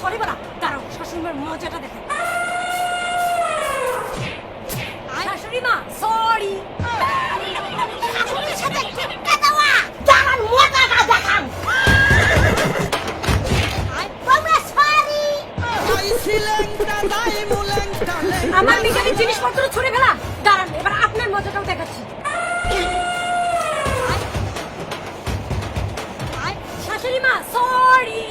Sorry বলা দাঁড়াও শাশুড়ি মার মজাটা দেখে। শাশুড়ি মা সরি। শাশুড়ির সাথে টিপকা দেওয়া। দাঁড়ান মজাটা দেখান। আমার নিজের জিনিসপত্র ছুড়ে ফেলা। দাঁড়ান এবার আপনার মজাটাও দেখাচ্ছি। শাশুড়ি মা সরি।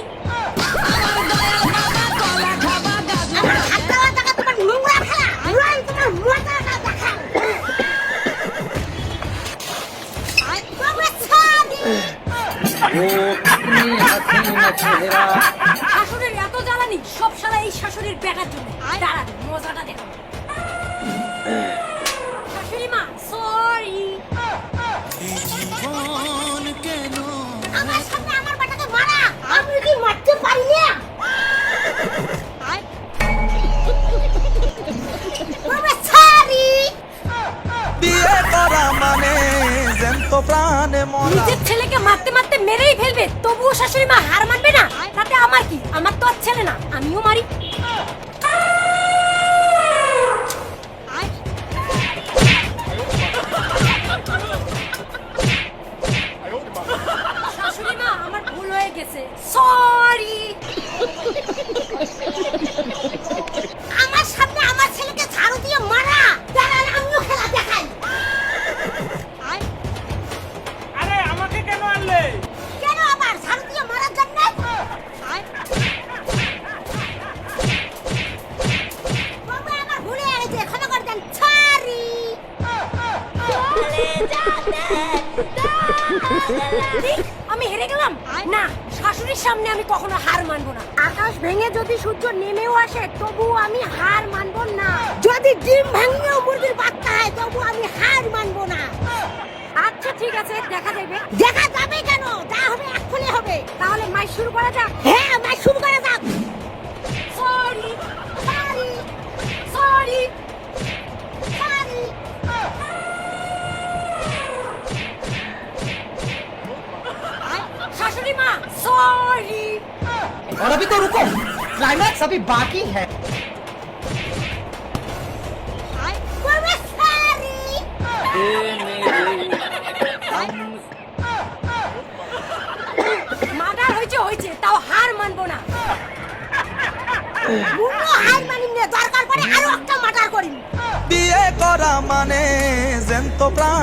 শাশুড়ির এত জ্বালানি সব সালা এই শাশুড়ির বেটার জন্য। দাঁড়ান মজাটা দেখো। শাশুড়ি মা সরি আমার সামনে আমার বেটাকে মারা। আমি কি মারতে পারি না? বিয়ে করা মানে জ্যান্ত প্রাণে মরা। নিজের ছেলেকে মারতে মারতে মেরেই ফেলবে, তবুও শাশুড়ি মা হার মানবে না? তাতে আমার কি? আমার তো আর ছেলে না, আমিও মারি। আমাকে কেন আবার? ঝাড়ু দিয়ে মারার জন্য? আমি হেরে গেলাম। না শাশুড়ির সামনে আমি কখনো হার মানবো না। আকাশ ভেঙে যদি সূর্য নেমেও আসে তবু আমি হার মানবো না। যদি ডিম ভাঙিয়েও মুরগির বাচ্চা হয় তবু আমি হার মানবো না। আচ্ছা ঠিক আছে দেখা যাবে দেখা যাবে। হবে তাহলে মাই শুরু করা যাক হ্যাঁ মাই শুরু করা যাক সরি সরি সরি সরি শাশুড়ি মা সরি और अभी तो रुको क्लाइमैक्स अभी बाकी है বাবা করা মানে প্রাণ।